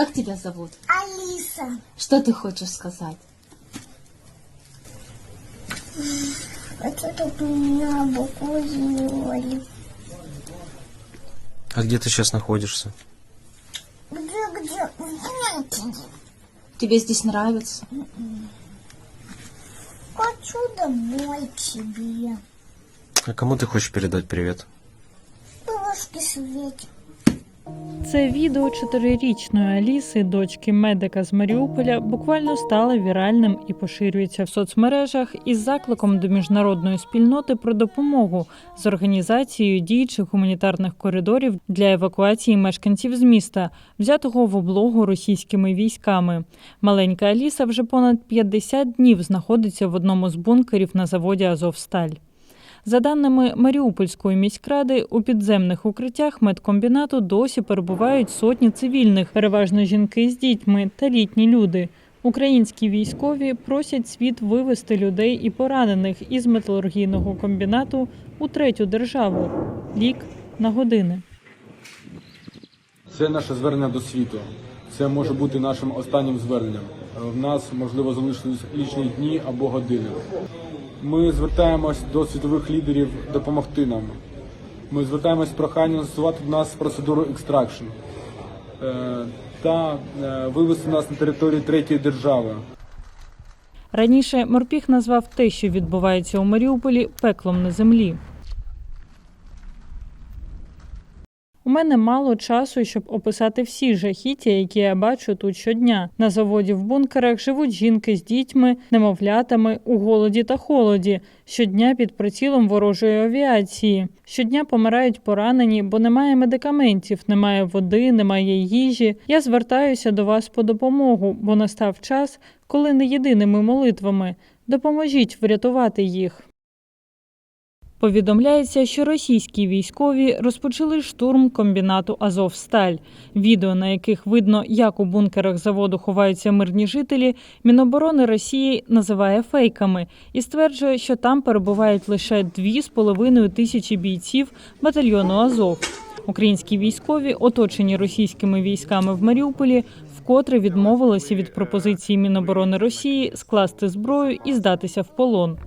Как тебя зовут? Алиса. Что ты хочешь сказать? Хочу, чтобы меня букву сделали. А где ты сейчас находишься? Где-где? В Гонкине. Тебе здесь нравится? Хочу домой к себе. А кому ты хочешь передать привет? Бабушке Свете. Це відео чотирирічної Аліси, дочки медика з Маріуполя, буквально стало віральним і поширюється в соцмережах із закликом до міжнародної спільноти про допомогу з організацією діючих гуманітарних коридорів для евакуації мешканців з міста, взятого в облогу російськими військами. Маленька Аліса вже понад 50 днів знаходиться в одному з бункерів на заводі Азовсталь. За даними Маріупольської міськради, у підземних укриттях медкомбінату досі перебувають сотні цивільних, переважно жінки з дітьми та літні люди. Українські військові просять світ вивести людей і поранених із металургійного комбінату у третю державу лік на години. Це наше звернення до світу. Це може бути нашим останнім зверненням. В нас можливо залишились лічні дні або години. Ми звертаємось до світових лідерів допомогти нам. Ми звертаємось з проханням застосувати до нас процедуру екстракшн е, та е, вивести нас на територію третьої держави. Раніше Морпіх назвав те, що відбувається у Маріуполі, пеклом на землі. У мене мало часу, щоб описати всі жахіття, які я бачу тут щодня. На заводі в бункерах живуть жінки з дітьми, немовлятами у голоді та холоді. Щодня під прицілом ворожої авіації. Щодня помирають поранені, бо немає медикаментів, немає води, немає їжі. Я звертаюся до вас по допомогу, бо настав час, коли не єдиними молитвами. Допоможіть врятувати їх. Повідомляється, що російські військові розпочали штурм комбінату Азовсталь. Відео, на яких видно, як у бункерах заводу ховаються мирні жителі, Міноборони Росії називає фейками і стверджує, що там перебувають лише 2,5 тисячі бійців батальйону Азов. Українські військові, оточені російськими військами в Маріуполі, вкотре відмовилися від пропозиції Міноборони Росії скласти зброю і здатися в полон.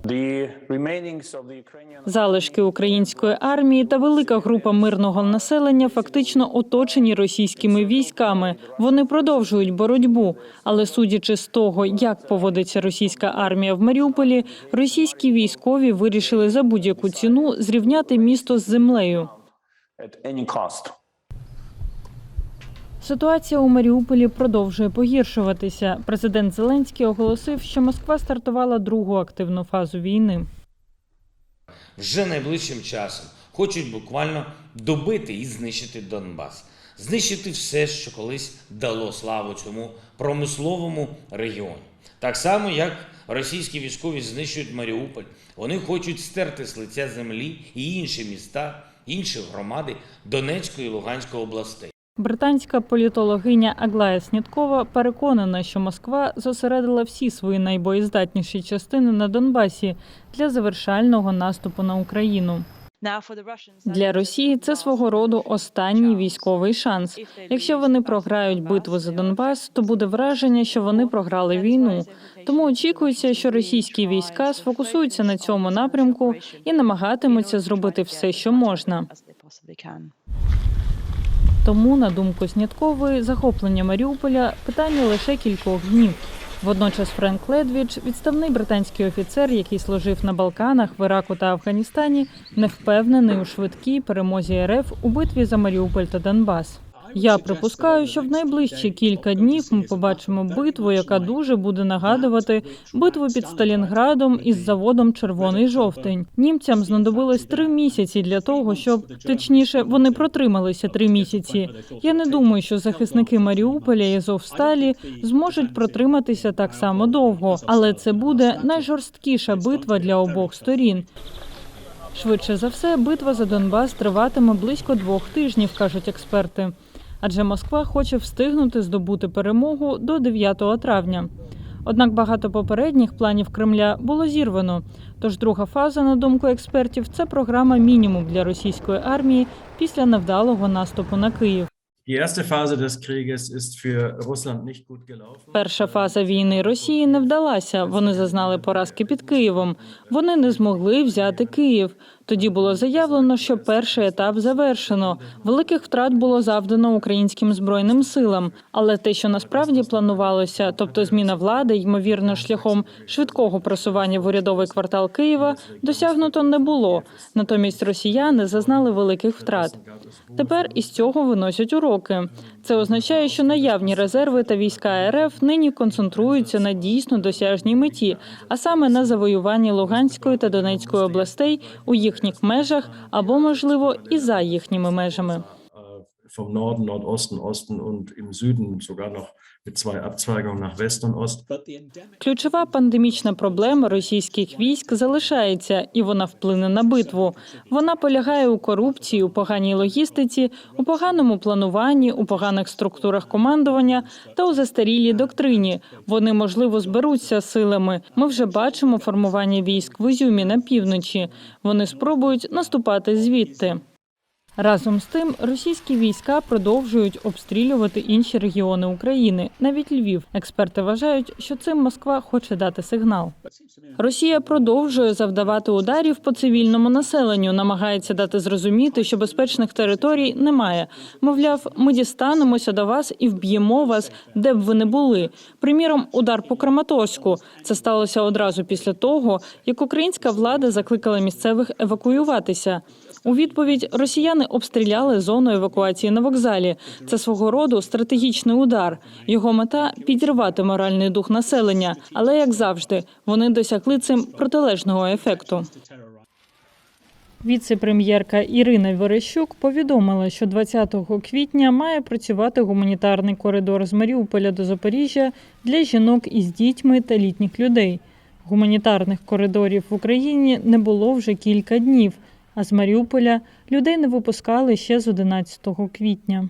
Залишки української армії та велика група мирного населення фактично оточені російськими військами. Вони продовжують боротьбу. Але судячи з того, як поводиться російська армія в Маріуполі, російські військові вирішили за будь-яку ціну зрівняти місто з землею. Ситуація у Маріуполі продовжує погіршуватися. Президент Зеленський оголосив, що Москва стартувала другу активну фазу війни. вже найближчим часом хочуть буквально добити і знищити Донбас, знищити все, що колись дало славу цьому промисловому регіону. Так само, як російські військові знищують Маріуполь, вони хочуть стерти з лиця землі і інші міста, інші громади Донецької і Луганської областей. Британська політологиня Аглая Сніткова переконана, що Москва зосередила всі свої найбоєздатніші частини на Донбасі для завершального наступу на Україну. Для Росії це свого роду останній військовий шанс. Якщо вони програють битву за Донбас, то буде враження, що вони програли війну. Тому очікується, що російські війська сфокусуються на цьому напрямку і намагатимуться зробити все, що можна. Тому, на думку Сняткової, захоплення Маріуполя питання лише кількох днів. Водночас Френк Ледвіч, відставний британський офіцер, який служив на Балканах, в Іраку та Афганістані, не впевнений у швидкій перемозі РФ у битві за Маріуполь та Донбас. Я припускаю, що в найближчі кілька днів ми побачимо битву, яка дуже буде нагадувати битву під Сталінградом із заводом Червоний жовтень. Німцям знадобилось три місяці для того, щоб точніше вони протрималися три місяці. Я не думаю, що захисники Маріуполя і Азовсталі зможуть протриматися так само довго, але це буде найжорсткіша битва для обох сторін. Швидше за все, битва за Донбас триватиме близько двох тижнів, кажуть експерти. Адже Москва хоче встигнути здобути перемогу до 9 травня. Однак багато попередніх планів Кремля було зірвано. Тож друга фаза, на думку експертів, це програма мінімум для російської армії після невдалого наступу на Київ. Перша фаза війни Росії не вдалася. Вони зазнали поразки під Києвом. Вони не змогли взяти Київ. Тоді було заявлено, що перший етап завершено. Великих втрат було завдано українським збройним силам. Але те, що насправді планувалося, тобто зміна влади, ймовірно, шляхом швидкого просування в урядовий квартал Києва, досягнуто не було. Натомість росіяни зазнали великих втрат. Тепер із цього виносять уроки. Це означає, що наявні резерви та війська РФ нині концентруються на дійсно досяжній меті, а саме на завоюванні Луганської та Донецької областей у їхніх межах або, можливо, і за їхніми межами. Vom Norden, Nordosten, Osten und im Süden sogar noch mit zwei Abzweigungen nach West und Ost. Ключова пандемічна проблема російських військ залишається, і вона вплине на битву. Вона полягає у корупції, у поганій логістиці, у поганому плануванні, у поганих структурах командування та у застарілій доктрині. Вони можливо зберуться силами. Ми вже бачимо формування військ в Ізюмі на півночі. Вони спробують наступати звідти. Разом з тим, російські війська продовжують обстрілювати інші регіони України, навіть Львів. Експерти вважають, що цим Москва хоче дати сигнал. Росія продовжує завдавати ударів по цивільному населенню, намагається дати зрозуміти, що безпечних територій немає. Мовляв, ми дістанемося до вас і вб'ємо вас, де б ви не були. Приміром, удар по Краматорську. Це сталося одразу після того, як українська влада закликала місцевих евакуюватися. У відповідь росіяни обстріляли зону евакуації на вокзалі. Це свого роду стратегічний удар. Його мета підірвати моральний дух населення, але як завжди, вони досягли цим протилежного ефекту. Віце-прем'єрка Ірина Верещук повідомила, що 20 квітня має працювати гуманітарний коридор з Маріуполя до Запоріжжя для жінок із дітьми та літніх людей. Гуманітарних коридорів в Україні не було вже кілька днів, а з Маріуполя людей не випускали ще з 11 квітня.